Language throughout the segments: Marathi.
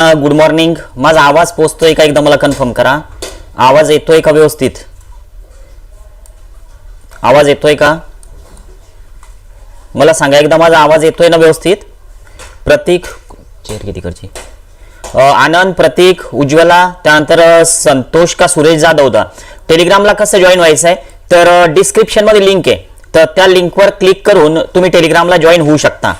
गुड मॉर्निंग माझा आवाज पोचतोय का एकदा मला कन्फर्म करा. आवाज येतोय का व्यवस्थित? आवाज येतोय का? मला सांगा एकदा माझा आवाज येतोय ना व्यवस्थित? प्रतीक चेअर किती तिकडची. आनंद प्रतीक उज्ज्वला त्यानंतर संतोष का सुरेश जाधव दा. टेलिग्रामला कसं जॉईन व्हायचं आहे तर डिस्क्रिप्शनमध्ये लिंक आहे. तर त्या लिंकवर क्लिक करून तुम्ही टेलिग्रामला जॉईन होऊ शकता.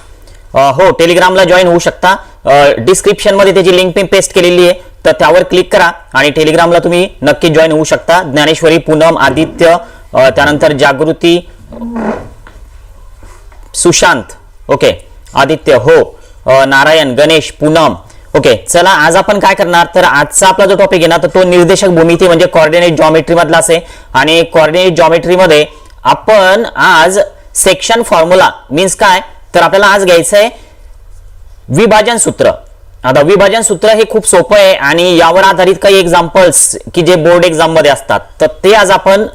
हो टेलिग्रामला जॉईन होऊ शकता. डिस्क्रिप्शनमध्ये त्याची लिंक मी पेस्ट केलेली आहे. तर त्यावर क्लिक करा आणि टेलिग्रामला तुम्ही नक्की जॉईन होऊ शकता. ज्ञानेश्वरी पूनम आदित्य त्यानंतर जागृती सुशांत ओके आदित्य हो. नारायण गणेश पूनम ओके चला आज आपण काय करणार? तर आजचा आपला जो टॉपिक आहे ना तर तो निर्देशक भूमिती म्हणजे कॉर्डिनेट जॉमेट्री मधला असे. आणि कॉर्डिनेट जॉमेट्री मध्ये आपण आज सेक्शन फॉर्म्युला मीन्स काय? तर आपल्याला आज घ्यायचं आहे विभाजन सूत्र. आता विभाजन सूत्र हे खूप सोपं आहे आणि यावर आधारित काही एक्झाम्पल्स की जे बोर्ड एक्झाममध्ये असतात तर ते आज आपण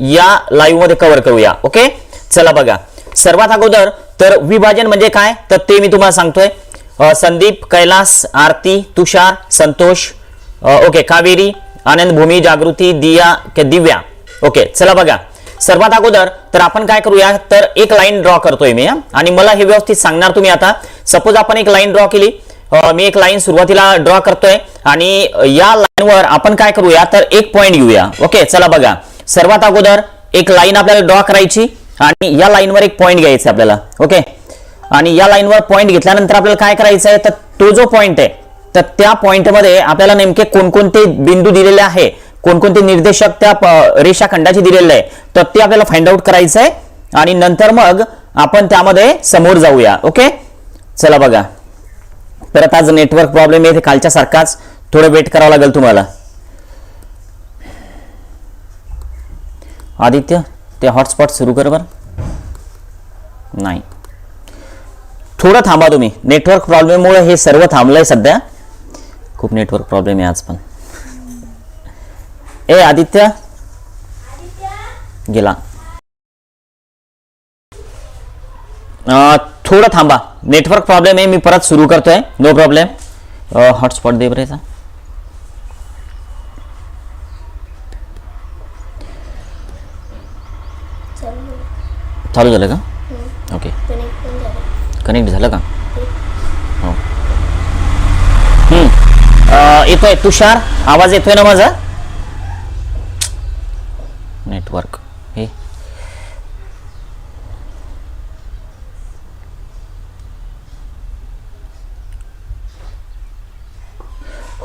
या लाईव्हमध्ये कव्हर करूया ओके चला बघा. सर्वात अगोदर तर विभाजन म्हणजे काय? तर ते मी तुम्हाला सांगतोय. संदीप कैलास आरती तुषार संतोष ओके कावेरी आनंद भूमी जागृती दिया के दिव्या. ओके चला बघा. सर्वात अगोदर तर आपण काय करूया तर एक लाईन ड्रॉ करतोय मी आणि मला हे व्यवस्थित सांगणार तुम्ही आता. सपोज आपण एक लाईन ड्रॉ केली मी एक लाईन सुरुवातीला ड्रॉ करतोय आणि या लाईनवर आपण काय करूया तर एक पॉईंट घेऊया. ओके चला बघा. सर्वात अगोदर एक लाईन आपल्याला ड्रॉ करायची आणि या लाईनवर एक पॉईंट घ्यायचा आपल्याला. ओके आणि या लाईनवर पॉईंट घेतल्यानंतर आपल्याला काय करायचं आहे तर तो जो पॉईंट आहे तर त्या पॉईंटमध्ये आपल्याला नेमके कोणकोणते बिंदू दिलेले आहे कोणकोणते निर्देशक त्या रेषाखंडाचे दिलेले आहे तर ते आपल्याला फाइंड आउट करायचं आहे आणि नंतर मग आपण त्यामध्ये समोर जाऊया ओके चला बघा. परत आज नेटवर्क प्रॉब्लेम आहे ते कालच्या सारखाच थोडं वेट करावं लागेल तुम्हाला. आदित्य ते हॉटस्पॉट सुरू कर बरं. नाही. थोडं थांबा तुम्ही. नेटवर्क प्रॉब्लेममुळे हे सर्व थांबलंय सध्या. खूप नेटवर्क प्रॉब्लेम आहे आज पण. ए आदित्य? गेला. थोडं थांबा. नेटवर्क प्रॉब्लेम आहे मी परत सुरू करतोय. नो प्रॉब्लेम हॉटस्पॉट दे बरेचा चालू झालं का? ओके. कनेक्ट झालं का? हो. हम्म. येतोय. तुषार आवाज येतोय ना माझा नेटवर्क हे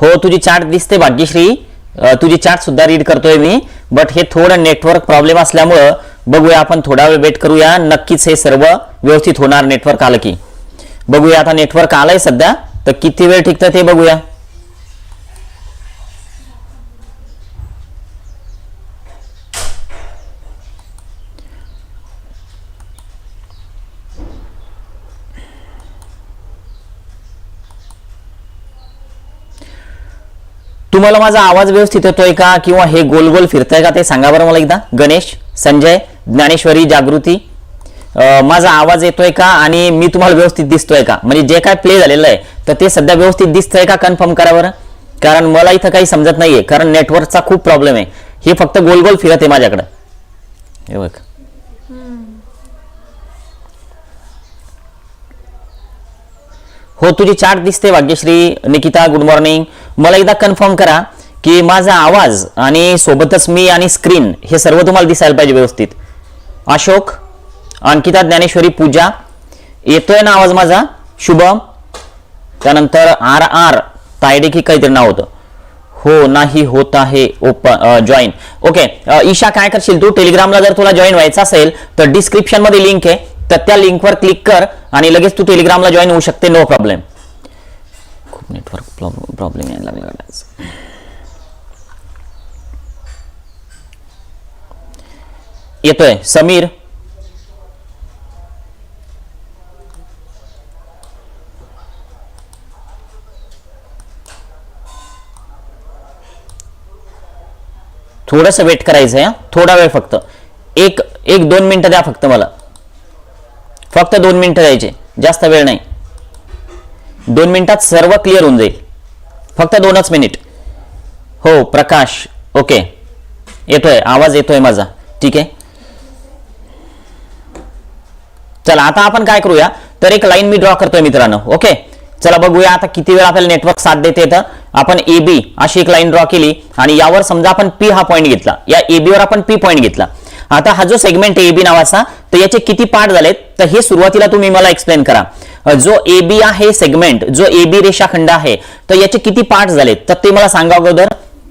हो तुझी चार्ट दिसते भाग्यश्री. तुझी चार्ट सुद्धा रीड करतोय मी. बट हे थोडं नेटवर्क प्रॉब्लेम असल्यामुळं बघूया आपण थोडा वेळ वेट करूया. नक्कीच हे सर्व व्यवस्थित होणार नेटवर्क आलं की. बघूया आता नेटवर्क आलंय सध्या. तर किती वेळ टिकतं ते बघूया. तुम्हाला माझा आवाज व्यवस्थित येतोय का? किंवा हे गोल गोल फिरतंय का ते सांगा बरं मला एकदा. गणेश संजय ज्ञानेश्वरी जागृती. माझा आवाज येतोय का आणि मी तुम्हाला व्यवस्थित दिसतोय का? म्हणजे जे काय प्ले झालेलं आहे तर ते सध्या व्यवस्थित दिसतंय का? कन्फर्म करा बरं. कारण मला इथं काही समजत नाहीये कारण नेटवर्कचा खूप प्रॉब्लेम आहे. हे फक्त गोल गोल फिरत आहे माझ्याकडं. हे बघ. हो तुझी चार्ट दिसते भाग्यश्री. निकिता गुड मॉर्निंग मला एकदा कन्फर्म करा की माझा आवाज आणि सोबतच मी आणि स्क्रीन हे सर्व तुम्हाला दिसायला पाहिजे व्यवस्थित. अशोक अंकिता ज्ञानेश्वरी पूजा. येतोय ना आवाज माझा? शुभम. त्यानंतर आर आर. तायडे की काहीतरी नाव होतं. हो नाही होत आहे. ओपन जॉईन ओके ईशा काय करशील तू? टेलिग्रामला जर तुला जॉईन व्हायचं असेल तर डिस्क्रिप्शनमध्ये लिंक आहे. तर त्या लिंकवर क्लिक कर आणि लगेच तू टेलिग्रामला जॉईन होऊ शकते नो प्रॉब्लेम खूप नेटवर्क प्रॉब्लेम यायला लागला येतोय. समीर? थोडस वेट करायचं थोडा वेळ फक्त. एक एक दोन मिनिटं द्या फक्त मला. फक्त दोन मिनिटं द्यायचे. जास्त वेळ नाही. दोन मिनिटात सर्व क्लिअर होऊन जाईल. फक्त दोनच मिनिट. हो प्रकाश. ओके. येतोय. आवाज येतोय माझा. ठीक आहे. चला आता आपण काय करूया? तर एक लाईन मी ड्रॉ करतोय मित्रांनो. ओके? चला बघूया आता किती वेळ आपल्याला नेटवर्क साथ देते तर आपण ए बी अशी एक लाईन ड्रॉ केली आणि यावर समजा आपण पी हा पॉईंट घेतला. या ए वर आपण पी पॉईंट घेतला. आता हा जो सेगमेंट ए बी नावाचा तर याचे किती पार्ट झालेत? तर हे सुरुवातीला तुम्ही मला एक्सप्लेन करा. जो ए बी आहे सेगमेंट जो ए बी रेषाखंड आहे तर याचे किती पार्ट झालेत? तर ते मला सांगा अगोदर.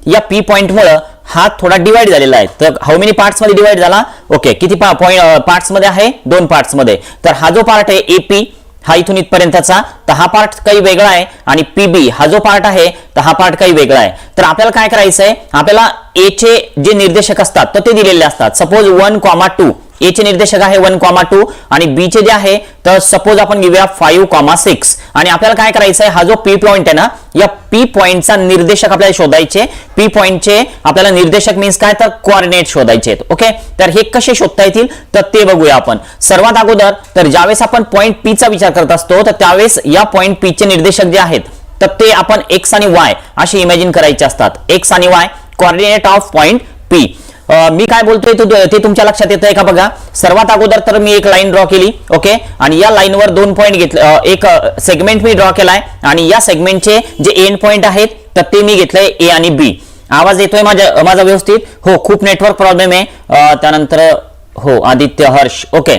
या पी पॉईंट मुळे हा थोडा डिवाइड झालेला आहे. तर हाऊ मेनी पार्ट्समध्ये डिवाइड झाला? ओके किती पॉईंट पार्ट्समध्ये आहे? दोन पार्ट्समध्ये. तर हा जो पार्ट आहे एपी हा इथून इथपर्यंतचा. तर हा पार्ट काही वेगळा आहे आणि पीबी हा जो पार्ट आहे तर हा पार्ट काही वेगळा आहे. तर आपल्याला काय करायचं आहे आपल्याला ए चे जे निर्देशक असतात तर ते दिलेले असतात. Suppose one comma two A चे निर्देशक आहे वन कॉमा टू आणि बी चे जे आहे तर सपोज आपण घेऊया फाईव्ह कॉमा सिक्स आणि आपल्याला काय करायचं आहे हा जो पी पॉईंट आहे ना या पी पॉईंटचा निर्देशक आपल्याला शोधायचे. पी पॉईंटचे आपल्याला निर्देशक मीन्स काय? तर कॉर्डिनेट शोधायचे ओके तर हे कसे शोधता येतील? तर ते बघूया आपण. सर्वात अगोदर तर ज्यावेळेस आपण पॉईंट पी चा विचार करत असतो तर त्यावेळेस या पॉईंट पी चे निर्देशक जे आहेत तर ते आपण एक्स आणि वाय असे इमॅजिन करायचे असतात. एक्स आणि Y coordinate of point P मी काय बोलतोय ते तुमच्या लक्षात येतंय का बघा? सर्वात अगोदर तर मी एक लाईन ड्रॉ केली ओके आणि या लाईनवर दोन पॉईंट घेतले एक सेगमेंट मी ड्रॉ केलाय आणि या सेगमेंटचे जे एंड पॉईंट आहेत तर ते मी घेतलंय ए आणि बी आवाज येतोय माझ्या माझा व्यवस्थित? हो खूप नेटवर्क प्रॉब्लेम आहे. त्यानंतर हो आदित्य हर्ष ओके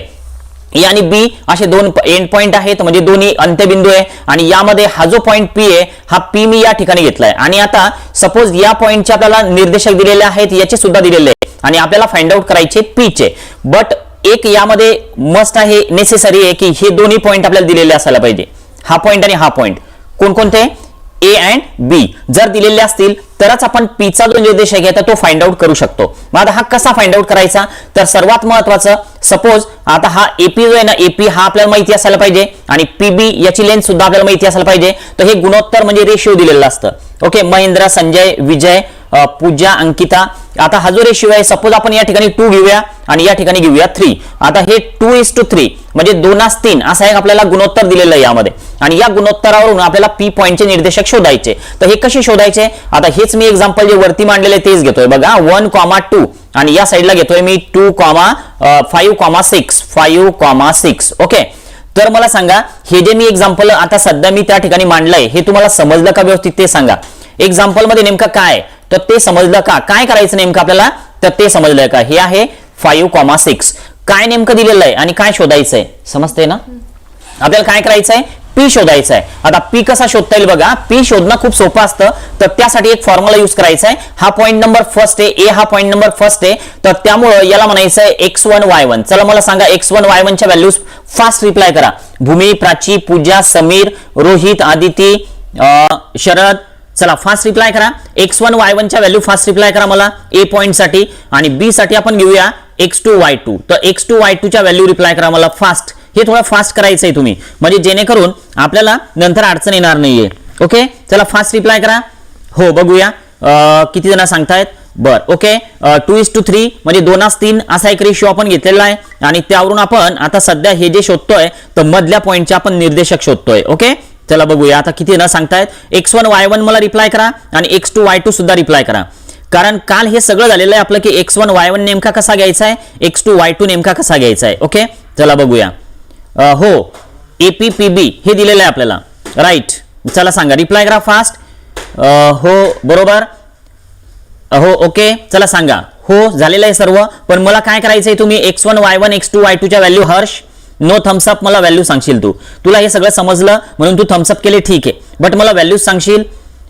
ए आणि बी असे दोन एंड पॉईंट आहेत म्हणजे दोन्ही अंत्यबिंदू आहे आणि यामध्ये हा जो पॉइंट पी आहे हा पी मी या ठिकाणी घेतलाय. आणि आता सपोज या पॉईंटचे आपल्याला निर्देशक दिलेले आहेत याचे सुद्धा दिलेले आहे आणि आपल्याला फाइंड आउट करायचे पीचे बट एक यामध्ये मस्ट आहे नेसेसरी आहे की हे दोन्ही पॉईंट आपल्याला दिलेले असायला पाहिजे. हा पॉईंट आणि हा पॉईंट कोणकोणते? ए अँड बी जर दिलेले असतील तरच आपण पीचा जो निर्देश आहे तर तो फाइंड आउट करू शकतो. मग आता हा कसा फाइंड आउट करायचा? तर सर्वात महत्वाचं सपोज आता हा एपी जो आहे ना एपी हा आपल्याला माहिती असायला पाहिजे आणि पीबी याची लेंथ सुद्धा आपल्याला माहिती असायला पाहिजे. तर हे गुणोत्तर म्हणजे रेशिओ दिलेलं असतं. ओके महेंद्र संजय विजय पूजा अंकिता. आता हा जो रेशिओ आहे सपोज आपण या ठिकाणी टू घेऊया आणि या ठिकाणी घेऊया थ्री आता हे टू इज टू थ्री म्हणजे दोनास तीन. असा एक आपल्याला गुणोत्तर दिलेलं आहे यामध्ये. आणि या गुणोत्तरावरून आपल्याला पी पॉईंटचे निर्देशक शोधायचे. तर हे कसे शोधायचे? आता हेच मी एक्झाम्पल जे वरती मांडलेले तेच घेतोय. बघा वन कॉमा टू आणि या साईडला घेतोय मी two comma five comma six five comma six okay तर मला सांगा हे जे मी एक्झाम्पल आता सध्या मी त्या ठिकाणी मांडलंय हे तुम्हाला समजलं का व्यवस्थित ते सांगा. एक्झाम्पलमध्ये नेमकं काय? तर ते समजलं का? काय करायचं नेमकं आपल्याला? तर ते समजलं का? हे आहे फाईव्ह कॉमा सिक्स काय नेमकं दिलेलं आहे आणि काय शोधायचं आहे समजते ना? आपल्याला काय करायचंय? पी शोधायचं आहे आता पी कसा शोधता येईल बघा. पी शोधणं खूप सोपं असतं. तर त्यासाठी एक फॉर्म्युला युज करायचा आहे हा पॉईंट नंबर फर्स्ट आहे. ए हा पॉईंट नंबर फर्स्ट आहे. तर त्यामुळं याला म्हणायचं आहे एक्स वन वाय वन चला मला सांगा एक्स वन वाय वनच्या व्हॅल्यूज फास्ट रिप्लाय करा. भूमी प्राची पूजा समीर रोहित आदिती शरद चला फास्ट रिप्लाय करा. एक्स वन वाय वनच्या व्हॅल्यू फास्ट रिप्लाय करा मला ए पॉईंटसाठी आणि बी साठी आपण घेऊया एक्स टू वाय टू तर एक्स टू वाय टूच्या व्हॅल्यू रिप्लाय करा मला फास्ट हे थोडं फास्ट करायचं आहे तुम्ही. म्हणजे जेणेकरून आपल्याला नंतर अडचण येणार नाहीये. ओके चला फास्ट रिप्लाय करा. हो बघूया. किती जण सांगतायत? बर okay two is to three म्हणजे दोनास तीन असा एक रेशिओ आपण घेतलेला आहे. आणि त्यावरून आपण आता सध्या हे जे शोधतोय तर मधल्या पॉईंटचे आपण निर्देशक शोधतोय. ओके चला बघूया. आता किती जण सांगतायत? एक्स वन वाय वन मला रिप्लाय करा आणि एक्स टू वाय टू सुद्धा रिप्लाय करा. कारण काल हे सगळं झालेलं आहे आपलं की एक्स वन वाय वन नेमका कसा घ्यायचा आहे एक्स टू वाय टू नेमका कसा घ्यायचा आहे ओके चला बघूया. हो. ए पी पी बी हे दिलेलं आहे आपल्याला. राईट चला सांगा. रिप्लाय करा फास्ट हो. बरोबर. हो. ओके चला सांगा. हो झालेलं आहे सर्व. पण मला काय करायचं आहे तुम्ही x one y one x two y टूच्या value Harsh. No thumbs up मला व्हॅल्यू सांगशील तू. तुला हे सगळं समजलं म्हणून तू थम्सअप केले ठीक आहे. बट मला व्हॅल्यूज सांगशील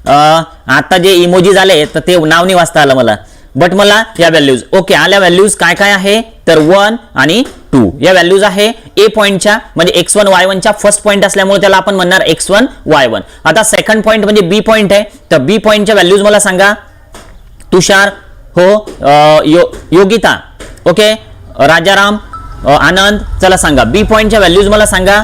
आता जे इमोजी झाले तर ते नाव नाही वाचता आलं मला. बट मला या व्हॅल्यूज ओके आल्या व्हॅल्यूज काय काय आहे? तर वन आणि टू या व्हॅल्यूज आहे ए पॉईंटच्या म्हणजे एक्स वन वाय वनच्या फर्स्ट पॉईंट असल्यामुळे त्याला आपण म्हणणार एक्स वन वाय वन आता सेकंड पॉईंट म्हणजे बी पॉईंट आहे. तर बी पॉईंटच्या व्हॅल्यूज मला सांगा. तुषार हो यो योगिता ओके राजाराम आनंद चला सांगा. बी पॉईंटच्या व्हॅल्यूज मला सांगा.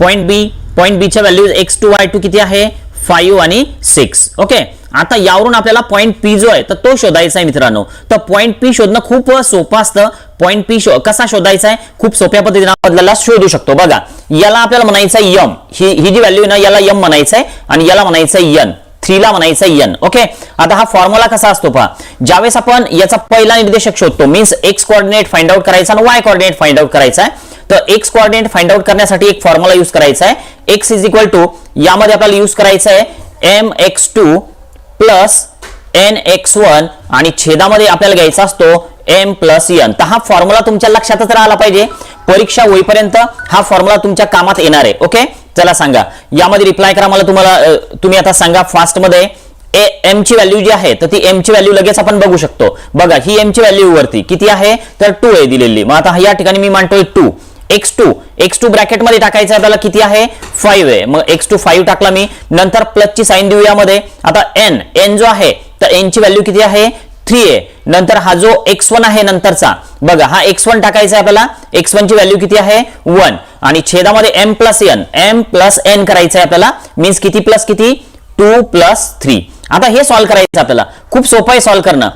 पॉईंट बी पॉईंट बीच्या values x two y two किती आहे? फाईव्ह आणि सिक्स ओके आता यावरून आपल्याला पॉईंट पी जो आहे तर तो शोधायचा आहे मित्रांनो. तर पॉईंट पी शोधणं खूप सोपं असतं. पॉईंट पी शो कसा शोधायचा आहे? खूप सोप्या पद्धतीने आपल्याला शोधू शकतो. बघा याला आपल्याला म्हणायचं आहे यम ही ही जी व्हॅल्यू आहे ना याला यम म्हणायचं आहे आणि याला म्हणायचं आहे यन थ्रीला म्हणायचं एन ओके आता हा फॉर्म्युला कसा असतो पहा. ज्यावेळेस आपण याचा पहिला निर्देशक शोधतो means x coordinate find out करायचा आणि वाय कॉर्डिनेट फाइंड आउट करायचा आहे. तर एक्स कॉर्डिनेट फाइंड आउट करण्यासाठी एक फॉर्म्युला यूज करायचा आहे. एक्स इज इक्वल टू यामध्ये आपल्याला यूज करायचं आहे m x two plus n x one आणि छेदामध्ये आपल्याला घ्यायचा असतो एम प्लस एन तर हा फॉर्म्युला तुमच्या लक्षातच राहिला पाहिजे. परीक्षा होईपर्यंत हा फॉर्म्युला तुमच्या कामात येणार आहे. ओके चला सांगा. यामध्ये रिप्लाय करा मला तुम्हाला तुम्ही आता सांगा फास्टमध्ये ए एम ची व्हॅल्यू जी आहे तर ती एम ची व्हॅल्यू लगेच आपण बघू शकतो. बघा ही एम ची व्हॅल्यू वरती किती आहे? तर टू आहे दिलेली. मग आता या ठिकाणी मी मांडतोय two x two x two ब्रॅकेटमध्ये टाकायचं आपल्याला किती आहे? फाईव्ह आहे. मग एक्स टू फाईव्ह टाकला मी. नंतर प्लस ची साईन देऊ यामध्ये आता एन एन जो आहे तर एन ची व्हॅल्यू किती आहे? थ्री आहे. नंतर हा जो एक्स वन आहे नंतरचा बघा हा एक्स वन टाकायचा आहे आपल्याला. एक्स वन ची व्हॅल्यू किती आहे? वन आणि छेदामध्ये m plus n m plus n करायचं आहे आपल्याला. मीन्स किती प्लस किती? टू प्लस थ्री आता हे सॉल्व्ह करायचं आपल्याला. खूप सोपं आहे सॉल्व्ह करणं.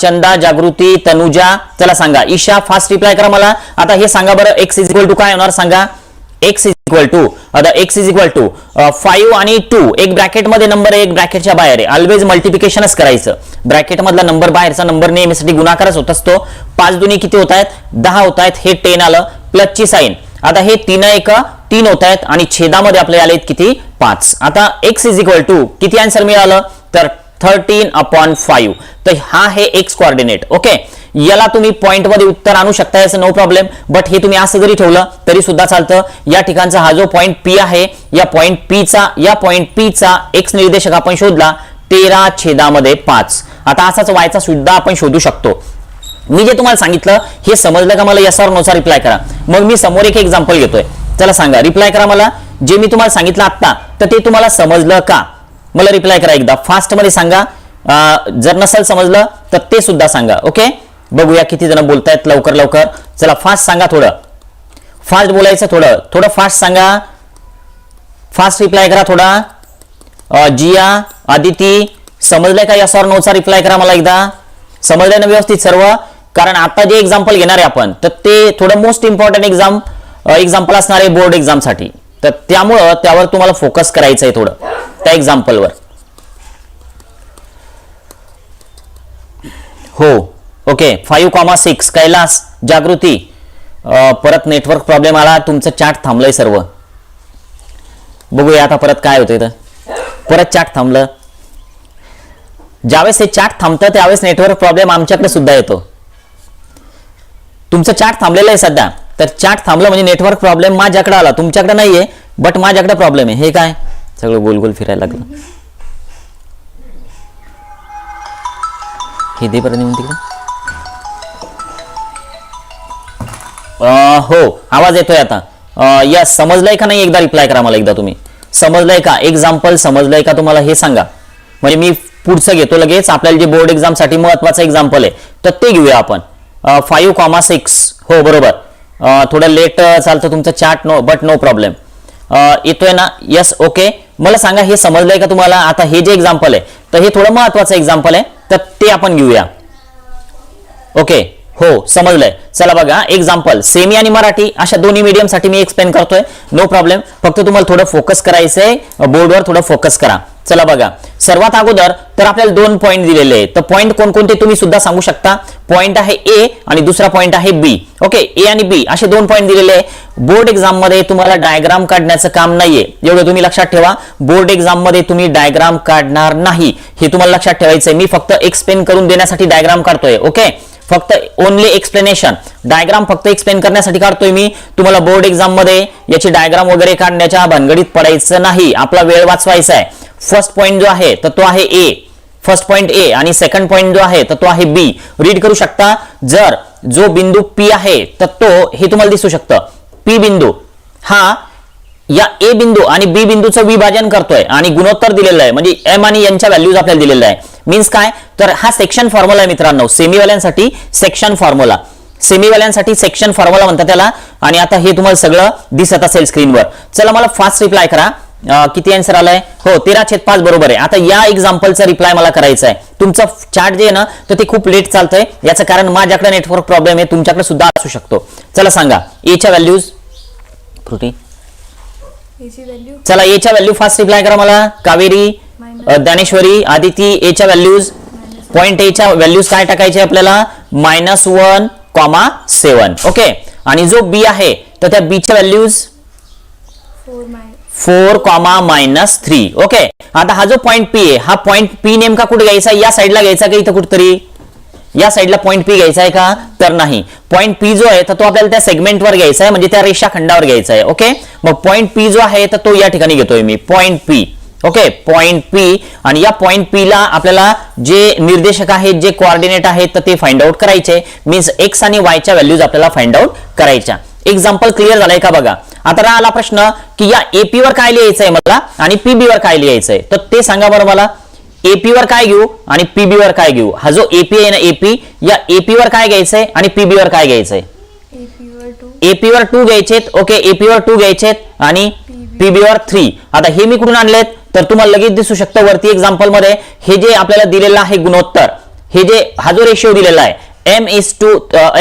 चंदा जागृती तनुजा चला सांगा. ईशा फास्ट रिप्लाय करा मला. आता हे सांगा बरं. एक्स इज इक्वल टू काय होणार सांगा? एक्स इज इक्वल टू आता x is equal to five आणि टू एक ब्रॅकेटमध्ये नंबर एक ब्रॅकेटच्या बाहेर आहे. ऑलवेज मल्टिप्लिकेशनच करायचं. ब्रॅकेटमधला नंबर बाहेरचा नंबर नेहमीसाठी गुणाकारच होत असतो. पाच दुनी किती होत आहेत दहा होत आहेत हे टेन आलं. प्लस ची साईन आता हे तीन एक तीन होत आहेत आणि छेदामध्ये आपले आले किती? पाच. आता एक्स इज इक्वल टू किती आन्सर मिळालं? तर थर्टीन अपॉन फाईव्ह तर हा आहे एक्स कॉर्डिनेट ओके याला तुम्ही पॉईंटमध्ये उत्तर आणू शकता याचं नो प्रॉब्लेम बट हे तुम्ही असं जरी ठेवलं तरी सुद्धा चालतं. या ठिकाणचा हा जो पॉईंट पी आहे या पॉईंट पी चा या पॉईंट पी चा एक्स निर्देशक आपण शोधला तेरा छेदामध्ये पाच. आता असाच वायचा सुद्धा आपण शोधू शकतो. मी जे तुम्हाला सांगितलं हे समजलं का मला? याच्यावर नोचा रिप्लाय करा. मग मी समोर एक एक्झाम्पल घेतोय. चला सांगा रिप्लाय करा मला. जे मी तुम्हाला सांगितलं आत्ता तर ते तुम्हाला समजलं का? मला रिप्लाय करा एकदा. फास्टमध्ये सांगा. जर नसेल समजलं तर ते सुद्धा सांगा ओके बघूया किती जण बोलतायत लवकर लवकर. चला फास्ट सांगा थोडं. फास्ट बोलायचं थोडं. थोडं फास्ट सांगा. फास्ट रिप्लाय करा थोडा. जिया आदिती समजलंय का याच्यावर नोचा रिप्लाय करा मला एकदा? समजलंय ना व्यवस्थित सर्व? कारण आता जे एक्झाम्पल घेणार आहे आपण तर ते थोडं मोस्ट इम्पॉर्टंट एक्झाम एक्झाम्पल असणार आहे बोर्ड एक्झामसाठी तर त्यामुळं त्यावर तुम्हाला फोकस करायचं आहे थोडं त्या एक्झाम्पलवर हो okay five comma six Kailas Jagruti. परत नेटवर्क प्रॉब्लेम आला तुमचं चॅट थांबलंय सर्व. बघूया आता परत काय होतं इथं. परत चॅट थांबलं. ज्यावेळेस हे चॅट थांबतं त्यावेळेस नेटवर्क प्रॉब्लेम आमच्याकडे सुद्धा येतो. तुमचं चार्ट थांबलेलं आहे सध्या. तर चार्ट थांबलं म्हणजे नेटवर्क प्रॉब्लेम माझ्याकडे आला. तुमच्याकडे नाही आहे बट माझ्याकडे प्रॉब्लेम आहे. हे काय? सगळं गोल गोल फिरायला लागलं. हे दे परत येऊन तिकडे. हो आवाज येतोय आता. यस समजलंय का नाही? एकदा रिप्लाय करा मला एकदा तुम्ही. समजलंय का? एक्झाम्पल समजलंय का तुम्हाला हे सांगा. म्हणजे मी पुढचं घेतो लगेच. आपल्याला जे बोर्ड एक्झामसाठी महत्वाचं एक्झाम्पल आहे तर ते घेऊया आपण. फाईव्ह कॉमा सिक्स हो बरोबर. थोडं लेट चालतं तुमचं chart no but no problem येतोय ना? यस ओके मला सांगा हे समजलंय का तुम्हाला? आता हे जे एक्झाम्पल आहे तर हे थोडं महत्वाचं एक्झाम्पल आहे तर ते आपण घेऊया. ओके हो समजलंय. चला बघा एक्झाम्पल सेमी आणि मराठी अशा दोन्ही मीडियमसाठी साठी मी एक्सप्लेन करतोय. नो प्रॉब्लेम फक्त तुम्हाला थोडं फोकस करायचंय. बोर्डवर थोडं फोकस करा. चला बघा. सर्वात अगोदर तर आपल्याला दोन पॉईंट दिलेले आहेत. तर पॉईंट कोणकोणते तुम्ही सुद्धा सांगू शकता? पॉईंट आहे ए आणि दुसरा पॉईंट आहे बी ओके ए आणि बी असे दोन पॉईंट दिलेले आहे. बोर्ड एक्झाममध्ये तुम्हाला डायग्राम काढण्याचं काम नाहीये. एवढं तुम्ही लक्षात ठेवा. बोर्ड एक्झाममध्ये तुम्ही डायग्राम काढणार नाही. हे तुम्हाला लक्षात ठेवायचंय. मी फक्त एक्सप्लेन करून देण्यासाठी डायग्राम काढतोय. ओके फक्त ओनली एक्सप्लेनेशन डायग्राम फक्त एक्सप्लेन करण्यासाठी काढतोय मी. तुम्हाला बोर्ड एक्झाममध्ये याची डायग्राम वगैरे काढण्याच्या भानगडीत पडायचं नाही. आपला वेळ वाचवायचा आहे. फर्स्ट पॉईंट जो आहे तर तो आहे ए फर्स्ट पॉईंट ए आणि सेकंड पॉईंट जो आहे तर तो आहे बी रीड करू शकता? जर जो बिंदू पी आहे तर तो हे तुम्हाला दिसू शकतं. पी बिंदू. हा या ए बिंदू आणि बी बिंदूचं विभाजन करतोय आणि गुणोत्तर दिलेलं आहे. म्हणजे एम आणि यांच्या व्हॅल्यूज आपल्याला दिलेलं आहे. मीन्स काय? तर हा सेक्शन फॉर्म्युला आहे मित्रांनो. सेमीवाल्यांसाठी सेक्शन फॉर्म्युला सेमीवाल्यांसाठी सेक्शन फॉर्म्युला म्हणतात त्याला. आणि आता हे तुम्हाला सगळं दिसत असेल स्क्रीनवर चला मला फास्ट रिप्लाय करा. किती आन्सर आलाय? हो तेरा छेद पाच बरोबर आहे. आता या एक्झाम्पलचा रिप्लाय मला करायचा आहे तुमचं चार्ट जे आहे ना तर ते खूप लेट चालतंय. याचं कारण माझ्याकडे नेटवर्क प्रॉब्लेम आहे तुमच्याकडे सुद्धा असू शकतो. चला सांगा एच्या व्हॅल्यूज फ्रुटी चला एच्या व्हॅल्यू फास्ट रिप्लाय करा मला. कावेरी ज्ञानेश्वरी आदिती एच्या व्हॅल्यूज पॉईंट एच्या व्हॅल्यूज काय टाकायचे आपल्याला? Minus one comma seven okay आणि जो बी आहे तर त्या बीच्या values four comma minus three. Okay आता हा जो पॉईंट पी आहे हा पॉईंट पी नेमका कुठे घ्यायचा? या साईडला घ्यायचा का इथं कुठतरी? या साईडला पॉईंट पी घ्यायचा आहे का? तर नाही. पॉईंट पी जो आहे तर तो आपल्याला त्या सेगमेंटवर घ्यायचा आहे म्हणजे त्या रेषाखंडावर घ्यायचा आहे. ओके मग पॉईंट पी जो आहे तर तो या ठिकाणी घेतोय मी. Point P okay point P आणि या पॉईंट पी ला आपल्याला जे निर्देशक आहेत जे कोऑर्डिनेट आहेत तर ते फाइंड आउट करायचे. मीन्स एक्स आणि वायच्या व्हॅल्यूज आपल्याला फाइंड आउट करायच्या. एक्झाम्पल क्लिअर झालाय का बघा? आता राहिला प्रश्न की या एपी वर काय लिहायचंय मला आणि पीबी वर काय लिहायचंय? तर ते सांगा बरं मला. एपी वर काय घेऊ आणि पीबी वर काय घेऊ? हा जो एपी आहे ना एपी या एपी वर काय घ्यायचंय आणि पीबी वर काय घ्यायचंय? एपी वर टू घ्यायचेत ओके एपी वर टू घ्यायचेत आणि पीबी वर थ्री आता हे मी कुठून आणलेत? तर तुम्हाला लगेच दिसू शकतं वरती एक्झाम्पलमध्ये हे जे आपल्याला दिलेलं आहे गुणोत्तर हे जे हा जो रेशिओ दिलेला आहे m is to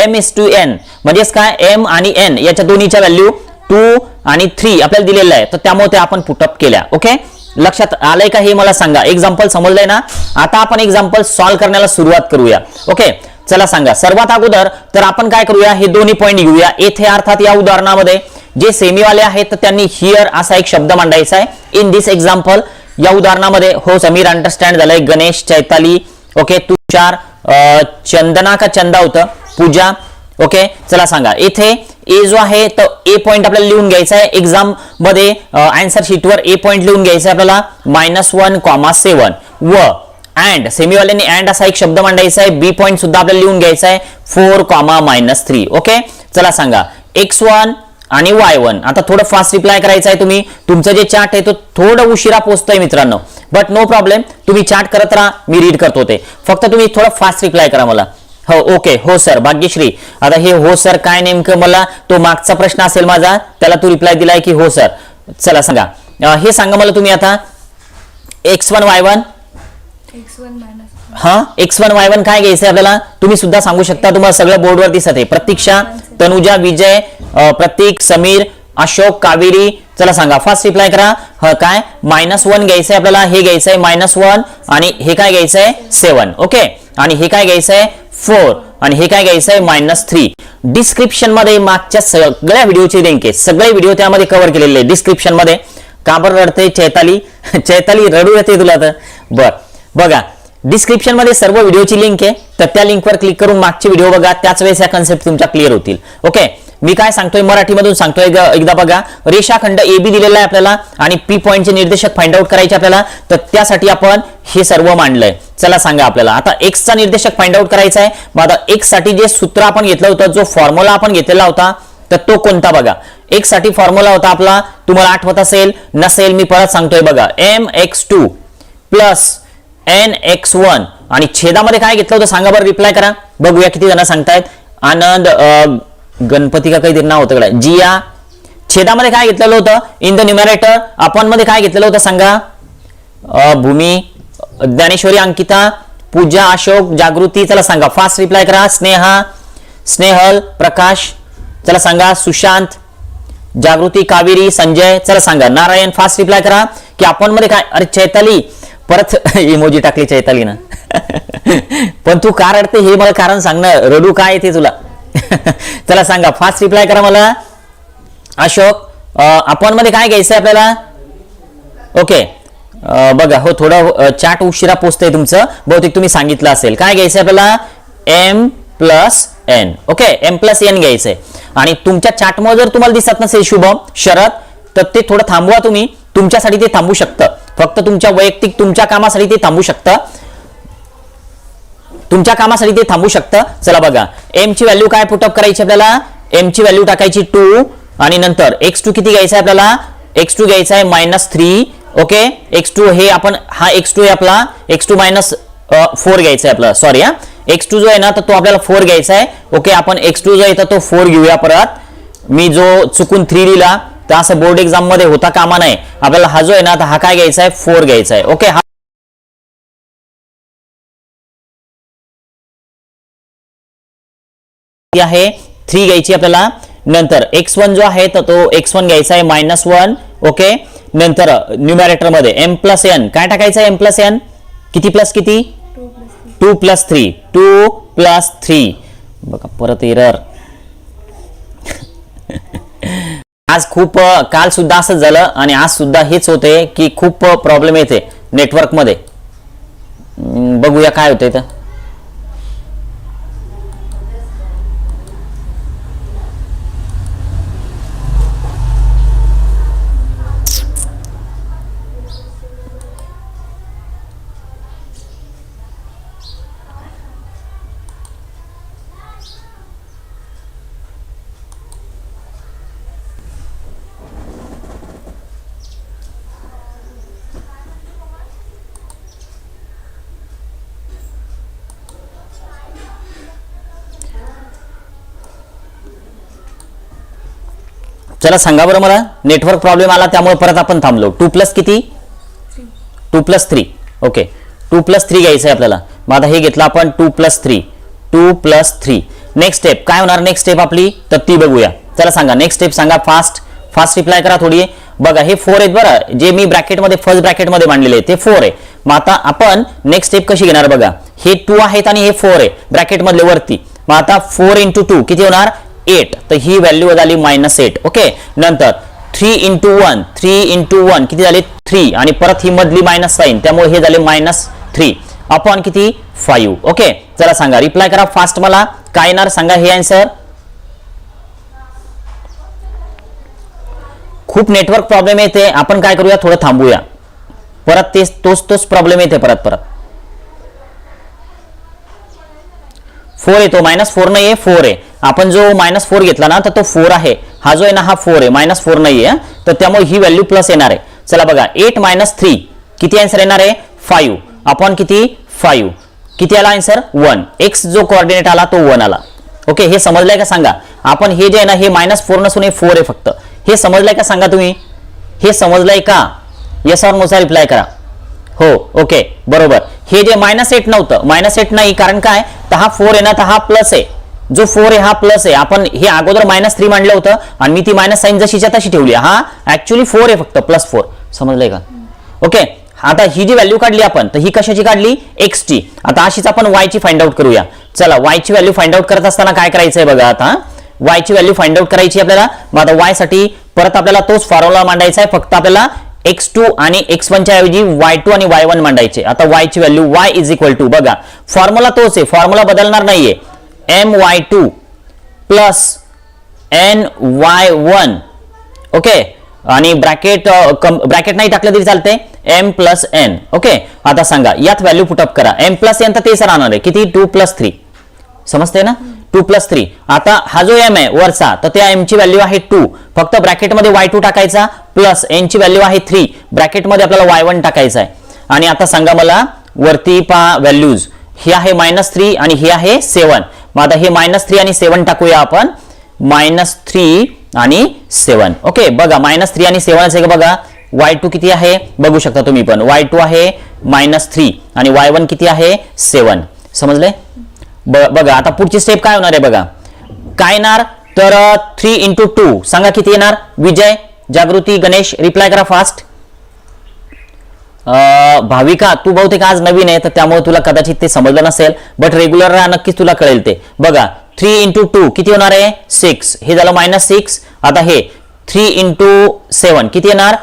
m is to n म्हणजेच काय? एम आणि एन याच्या दोन्हीच्या व्हॅल्यू टू आणि थ्री आपल्याला दिलेलं आहे. तर त्यामुळे ते आपण पुटअप केल्या. ओके लक्षात आलंय का? हे मला सांगा. एक्झाम्पल समजलंय ना? आता आपण एक्झाम्पल सॉल्व्ह करण्याला सुरुवात करूया. ओके चला सांगा. सर्वात अगोदर तर आपण काय करूया? हे दोन्ही पॉईंट घेऊया. येथे अर्थात या उदाहरणामध्ये जे सेमीवाले आहेत तर त्यांनी हिअर असा एक शब्द मांडायचा आहे. इन दिस एक्झाम्पल या उदाहरणामध्ये हो समीर अंडरस्टँड झालंय. गणेश चैताली ओके तुषार चंदना का चंदा होतं? पूजा. ओके चला सांगा. इथे ए जो आहे तर ए पॉईंट आपल्याला लिहून घ्यायचा आहे. एक्झाममध्ये आन्सर शीटवर ए पॉईंट लिहून घ्यायचा आहे आपल्याला. मायनस वन कॉमा सेवन व अँड सेमीवाल्यांनी अँड असा एक शब्द मांडायचा आहे. बी पॉईंट सुद्धा आपल्याला लिहून घ्यायचा आहे. Four comma minus three okay चला सांगा. एक्स वन आणि वाय वन आता थोडं फास्ट रिप्लाय करायचं आहे तुम्ही. तुमचं जे चार्ट आहे तो थोडं उशिरा पोहोचतोय मित्रांनो. बट नो प्रॉब्लेम तुम्ही चार्ट करत राहा. मी रीड करतो ते. फक्त तुम्ही थोडं फास्ट रिप्लाय करा मला. हो ओके हो सर भाग्यश्री. आता हे हो सर काय नेमकं मला? तो मागचा प्रश्न असेल माझा. त्याला तू रिप्लाय दिलाय की हो सर चला सांगा. हे सांगा मला तुम्ही आता. X one y one x one हा? एक्स वन वाय वन काय घ्यायचं आपल्याला? तुम्ही सुद्धा सांगू शकता तुम्हाला सगळं बोर्डवर दिसत आहे. प्रतीक्षा तनुजा विजय प्रतीक समीर अशोक कावेरी चला सांगा. फास्ट रिप्लाय करा. ह, काय? मायनस वन घ्यायचंय आपल्याला. हे घ्यायचंय मायनस वन आणि हे काय घ्यायचंय? सेवन ओके आणि हे काय घ्यायचंय? फोर आणि हे काय घ्यायचंय? मायनस थ्री डिस्क्रिप्शनमध्ये मागच्या सगळ्या व्हिडिओची लिंक आहे. सगळे व्हिडिओ त्यामध्ये कव्हर केलेले डिस्क्रिप्शनमध्ये. का बरं रडते चैताली. चैताली रडू येते तुला तर. बर. बघा. डिस्क्रिप्शनमध्ये सर्व व्हिडिओची लिंक आहे. तर त्या लिंकवर क्लिक करून मागचे व्हिडिओ बघा. त्याच वेळेस या कन्सेप्ट तुमच्या क्लिअर होतील. ओके मी काय सांगतोय? मराठीमधून सांगतोय एकदा बघा. रेषाखंड ए बी दिलेला आहे आपल्याला आणि पी पॉईंटचे निर्देशक फाइंड आउट करायचे आपल्याला. तर त्यासाठी आपण हे सर्व मांडलंय. चला सांगा आपल्याला. आता एक्सचा निर्देशक फाइंड आउट करायचा आहे. मग आता एक्ससाठी जे सूत्र आपण घेतलं होतं जो फॉर्म्युला आपण घेतलेला होता तर तो कोणता बघा. एक साठी फॉर्म्युला होता आपला. तुम्हाला आठवत असेल नसेल मी परत सांगतोय बघा. M x two plus n x one आणि छेदामध्ये काय घेतलं होतं सांगा बरं रिप्लाय करा. बघूया किती जण सांगतायत. आनंद अं, गणपती का काही नाव होतं कडे जिया छेदामध्ये काय घेतलेलं होतं? इन द न्युमरेटर आपण मध्ये काय घेतलेलं होतं सांगा? भूमी ज्ञानेश्वरी अंकिता पूजा अशोक जागृती चला सांगा. फास्ट रिप्लाय करा. स्नेहा स्नेहल प्रकाश चला सांगा. सुशांत जागृती कावेरी संजय चला सांगा. नारायण फास्ट रिप्लाय करा. की आपण मध्ये काय? अरे चैताली परत इमोजी टाकली चैतालीनं. पण तू का रडते हे मला कारण सांग ना. रडू काय येते तुला? चला सांगा. फास्ट रिप्लाय करा मला. अशोक अपॉनमध्ये काय घ्यायचंय आपल्याला? ओके. बघा हो थोडं चॅट उशिरा पोचतंय तुमचं. बहुतेक तुम्ही सांगितलं असेल. काय घ्यायचंय आपल्याला? M plus n okay m plus n घ्यायचंय. आणि तुमच्या चॅटमध्ये जर तुम्हाला दिसत नसेल शुभम शरद तर ते थोडं थांबवा तुम्ही. तुमच्यासाठी ते थांबू शकतं. फक्त तुमच्या वैयक्तिक तुमच्या कामासाठी ते थांबू शकतं. तुमच्या कामासाठी ते थांबू शकतं. चला बघा. एम ची व्हॅल्यू काय पुटअप करायची आपल्याला? एम ची व्हॅल्यू टाकायची टू आणि नंतर एक्स टू किती घ्यायचा आहे आपल्याला? एक्स टू घ्यायचा आहे minus three okay x two हे आपण हा एक्स टू आहे आपला. एक्स टू मायनस फोर घ्यायचा आहे आपला. सॉरी हा. एक्स टू जो आहे ना तर तो आपल्याला फोर घ्यायचा आहे. ओके आपण एक्स टू जो आहे तर तो फोर घेऊया परत. मी जो चुकून थ्री लिहिला तर असं बोर्ड एक्झाममध्ये होता कामा नाही आपल्याला हा जो आहे ना तर हा काय घ्यायचा आहे? फोर घ्यायचा आहे. ओके हा आहे थ्री घ्यायची आपल्याला. नंतर एक्स वन जो आहे तर तो एक्स वन घ्यायचा आहे मायनस वन ओके नंतर न्यूमॅरेटरमध्ये एम प्लस एन काय टाकायचं एम प्लस एन किती प्लस किती? Two plus three two plus three two plus three बघा परत एरर आज खूप काल सुद्धा असंच झालं आणि आज सुद्धा हेच होते की खूप प्रॉब्लेम येते नेटवर्कमध्ये बघूया काय होतं तर चला सांगा बरं मला. नेटवर्क प्रॉब्लेम आला त्यामुळे परत आपण थांबलो. टू प्लस किती? Two plus three okay two plus three घ्यायचं आहे आपल्याला. मग आता हे घेतलं आपण two plus three two plus three next step काय होणार? नेक्स्ट स्टेप आपली? तर ती बघूया. चला सांगा. नेक्स्ट स्टेप सांगा फास्ट फास्ट रिप्लाय करा थोडी. बघा हे फोर आहेत बरं. जे मी ब्रॅकेटमध्ये फर्स्ट ब्रॅकेटमध्ये मांडलेले आहे ते फोर आहे. मग आता आपण नेक्स्ट स्टेप कशी घेणार बघा. हे टू आहेत आणि हे फोर आहे. ब्रॅकेटमधले वरती. मग आता फोर इंटू टू किती होणार? एट तर ही व्हॅल्यू झाली मायनस एट ओके नंतर three into one three into one किती झाले? थ्री आणि परत ही मधली मायनस साईन त्यामुळे हे झाले मायनस थ्री अपॉन किती? फाईव्ह ओके चला सांगा. रिप्लाय करा फास्ट मला. काय येणार? सांगा हे आन्सर खूप नेटवर्क प्रॉब्लेम येते. आपण काय करूया? थोडं थांबूया. परत तेच तोच तोच प्रॉब्लेम येते परत परत. फोर येतो मायनस फोर नाही आहे फोर आहे. आपण जो मायनस फोर घेतला ना तर तो फोर आहे. हा जो आहे ना हा फोर आहे. मायनस फोर नाही आहे तर त्यामुळे ही व्हॅल्यू प्लस येणार आहे. चला बघा एट मायनस थ्री किती आन्सर येणार आहे? फाईव्ह आपण किती? फाईव्ह किती आला आन्सर वन एक्स जो कोऑर्डिनेट आला तो वन आला. ओके हे समजलंय का सांगा? आपण हे जे आहे ना हे मायनस फोर नसून हे फोर आहे फक्त. हे समजलंय का सांगा तुम्ही? हे समजलंय का? येस नुसार रिप्लाय करा. हो ओके बरोबर. हे जे मायनस एट नव्हतं मायनस एट नाही कारण काय? तर हा फोर आहे ना तर हा प्लस आहे. जो फोर आहे हा प्लस आहे. आपण हे अगोदर मायनस थ्री मांडलं होतं आणि मी ती मायनस साईन जशीच्या तशी ठेवली. हा ऍक्च्युली फोर आहे फक्त प्लस फोर समजलंय का? ओके आता ही जी व्हॅल्यू काढली आपण तर ही कशाची काढली? एक्स ची. आता अशीच आपण वाय ची फाइंड आउट करूया. चला वाय ची व्हॅल्यू फाइंड आउट करत असताना काय करायचंय बघा आता? वाय ची व्हॅल्यू फाइंड आउट करायची आपल्याला. मग आता वायसाठी परत आपल्याला तोच फॉर्म्युला मांडायचा आहे. फक्त आपल्याला एक्स टू आणि एक्स वनच्या ऐवजी वाय टू आणि वाय वन मांडायचे. आता वाय ची value y is equal to बघा. फॉर्म्युला तोच आहे. फॉर्म्युला बदलणार नाहीये. M y two plus n y one okay आणि ब्रॅकेट ब्रॅकेट नाही टाकलं तरी चालते एम प्लस एन ओके आता सांगा यात व्हॅल्यू पुटअप करा. एम प्लस एन तर तेच राहणार आहे. किती? टू प्लस थ्री समजते ना? Two plus three. आता हा जो एम आहे वरचा तर त्या एम ची व्हॅल्यू आहे टू फक्त ब्रॅकेटमध्ये वाय टू टाकायचा प्लस एनची व्हॅल्यू आहे थ्री ब्रॅकेटमध्ये आपल्याला वाय वन टाकायचा आहे. आणि आता सांगा मला वरती पा व्हॅल्यूज ही आहे मायनस थ्री आणि ही आहे सेवन मग आता हे मायनस थ्री आणि सेवन टाकूया आपण. मायनस थ्री आणि सेवन ओके बघा मायनस थ्री आणि सेवन आहे का बघा. वाय टू किती आहे? बघू शकता तुम्ही पण. वाय टू आहे मायनस थ्री आणि वाय वन किती आहे? सेवन समजले बघा आता पुढची स्टेप काय होणार आहे बघा. काय येणार? तर थ्री इंटू टू सांगा किती येणार? विजय जागृती गणेश रिप्लाय करा फास्ट भाविका तू बहुतेक आज नवीन आहे तर त्यामुळे तुला कदाचित ते समजलं नसेल बट रेग्युलर नक्कीच तुला कळेल ते. बघा थ्री इंटू टू किती होणार आहे? सिक्स हे झालं मायनस सिक्स आता हे थ्री इंटू सेवन किती येणार?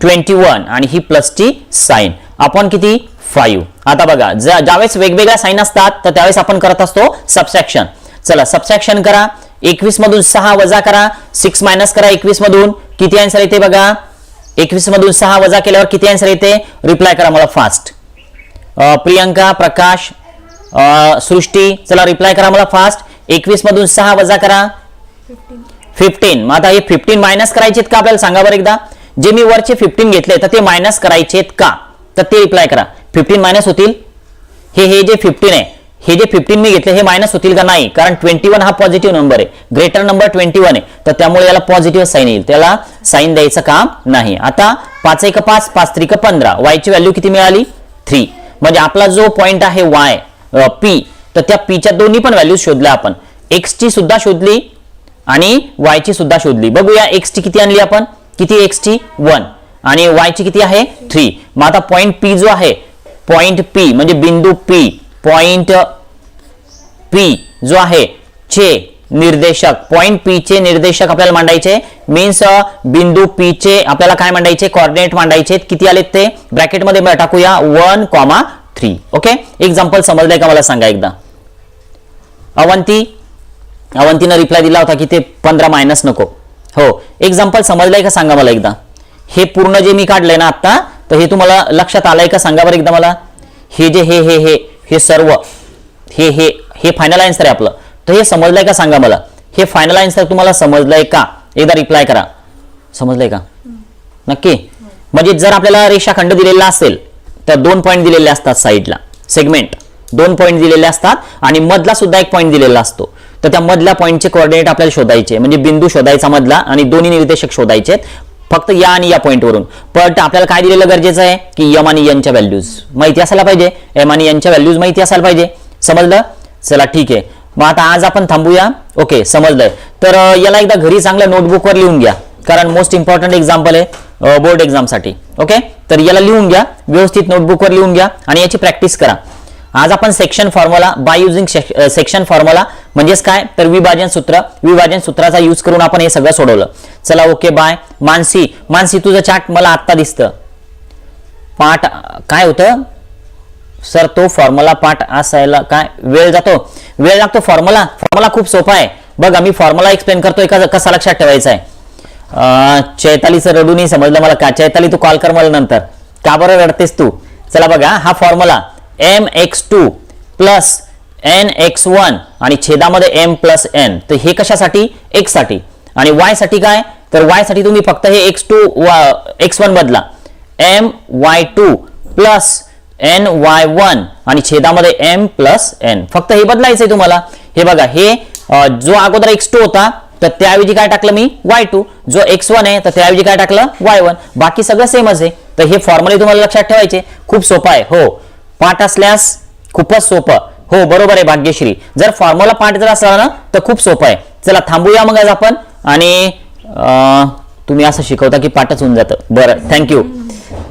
ट्वेंटी वन आणि ही प्लसची साईन आपण किती? फाईव्ह. आता बघा ज्या- ज्यावेळेस वेगवेगळ्या साईन असतात तर त्यावेळेस आपण करत असतो सबसेक्शन चला सबसेक्शन करा. एकवीस मधून सहा वजा करा. सिक्स मायनस करा एकवीस मधून. किती आन्सर येते बघा? एकवीस मधून सहा वजा केल्यावर किती आन्सर येते? रिप्लाय करा मला फास्ट प्रियंका प्रकाश सृष्टी चला रिप्लाय करा मला फास्ट एकवीस मधून सहा वजा करा. फिफ्टीन मग आता हे फिफ्टीन मायनस करायचे का? आपल्याला सांगा बरं एकदा. जे मी वरचे फिफ्टीन घेतले तर ते मायनस करायचेत का? तर ते रिप्लाय करा. फिफ्टीन मायनस होतील. हे हे जे फिफ्टीन आहे हे जे फिफ्टीन मी घेतले हे मायनस होतील का नाही? कारण ट्वेंटी वन हा पॉझिटिव्ह नंबर आहे. ग्रेटर नंबर ट्वेंटी वन आहे. तर त्यामुळे याला पॉझिटिव्ह साईन येईल. त्याला साईन द्यायचं काम नाही. आता पाच एक पाच पाच त्रिक पंधरा. वायची व्हॅल्यू किती मिळाली? थ्री म्हणजे आपला जो पॉइंट आहे वाय पी तर त्या पीच्या दोन्ही पण व्हॅल्यू शोधल्या आपण. एक्सची सुद्धा शोधली आणि वाय ची सुद्धा शोधली. बघूया एक्सची किती आणली आपण? किती एक्सची वन आणि वायची किती आहे? थ्री मग आता पॉईंट पी जो आहे पॉइंट पी म्हणजे बिंदू पी पॉइंट पी जो आहे चे निर्देशक. पॉइंट पी चे निर्देशक आपल्याला मांडायचे. मीन्स बिंदू पी चे आपल्याला काय मांडायचे? कॉर्डिनेट मांडायचे. किती आलेत ते? ब्रॅकेटमध्ये टाकूया. One comma three okay example समजलंय का मला सांगा एकदा. अवंती. अवंतीनं रिप्लाय दिला होता की ते पंधरा मायनस नको. हो. एक्झाम्पल समजलंय का सांगा मला एकदा. हे पूर्ण जे मी काढलंय ना आता तर हे तुम्हाला लक्षात आलंय का? सांगा बरं एकदा मला. हे जे हे हे हे हे सर्व हे हे हे फायनल आन्सर आहे आपलं. तर हे समजलंय का? सांगा मला. हे फायनल आन्सर तुम्हाला समजलंय का? एकदा रिप्लाय करा. समजलंय का? नक्की? म्हणजे जर आपल्याला रेषाखंड दिलेला असेल तर दोन पॉईंट दिलेले असतात साईडला सेगमेंट दोन पॉईंट दिलेले असतात आणि मधला सुद्धा एक पॉईंट दिलेला असतो. तर त्या मधल्या पॉईंटचे कोऑर्डिनेट आपल्याला शोधायचे. म्हणजे बिंदू शोधायचा मधला आणि दोन्ही निर्देशक शोधायचे फक्त या आणि या पॉईंटवरून पण आपल्याला काय दिलेलं गरजेचं आहे? की यम आणि यांच्या व्हॅल्यूज माहिती असायला पाहिजे. एम आणि यांच्या व्हॅल्यूज माहिती असायला पाहिजे. समजलं? चला ठीक आहे. मग आता आज आपण थांबूया. ओके समजलंय. तर याला एकदा घरी चांगल्या नोटबुकवर लिहून घ्या. कारण मोस्ट इम्पॉर्टंट एक्झाम्पल आहे बोर्ड एक्झामसाठी ओके तर याला लिहून घ्या. व्यवस्थित नोटबुकवर लिहून घ्या. आणि याची प्रॅक्टिस करा. आज आपण section formula by using section formula म्हणजेच काय? तर विभाजन सूत्र. विभाजन सूत्राचा यूज करून आपण हे सगळं सोडवलं. चला ओके बाय मानसी मानसी तुझं चार्ट मला आत्ता दिसतं. पाठ काय होतं? सर तो फॉर्म्युला पाठ असायला काय? वेळ जातो. वेळ लागतो फॉर्म्युला फॉर्म्युला खूप सोपा आहे. बघा मी फॉर्म्युला एक्सप्लेन करतोय एका कसा लक्षात ठेवायचा आहे? चैताली चैतालीचं रडू नाही समजलं मला का? चैताली तू कॉल कर मला नंतर. का बरं रडतेस तू? चला बघा हा formula m x two plus n x one आणि छेदामध्ये एम प्लस एन तर हे कशासाठी? एक्ससाठी. आणि वायसाठी काय? तर वायसाठी तुम्ही फक्त हे एक्स टू एक्स वन बदला. M y two plus n y one आणि छेदामध्ये एम प्लस एन फक्त हे बदलायचं आहे तुम्हाला. हे बघा हे जो अगोदर एक्स टू होता तर त्याऐवजी काय टाकलं मी? वाय टू जो एक्स वन आहे तर त्याऐवजी काय टाकलं? वाय वन बाकी सगळं सेमच आहे. तर हे फॉर्म्युले तुम्हाला लक्षात ठेवायचे. खूप सोपं आहे. हो. पाठ असल्यास खूपच सोपं. हो बरोबर आहे भाग्यश्री. जर फॉर्म्युला पाठ जर असला ना तर खूप सोपं आहे. चला थांबूया मग आज आपण आणि तुम्ही असं शिकवता की पाठच होऊन जातं. बरं थँक्यू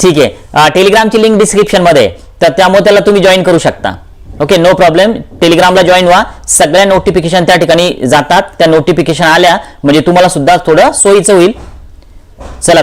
ठीक आहे. टेलिग्रामची लिंक डिस्क्रिप्शनमध्ये तर त्यामुळे त्याला तुम्ही जॉईन करू शकता. ओके नो प्रॉब्लेम टेलिग्रामला जॉईन व्हा. सगळ्या नोटिफिकेशन त्या ठिकाणी जातात. त्या नोटिफिकेशन आल्या म्हणजे तुम्हाला सुद्धा थोडं सोयीचं होईल. चला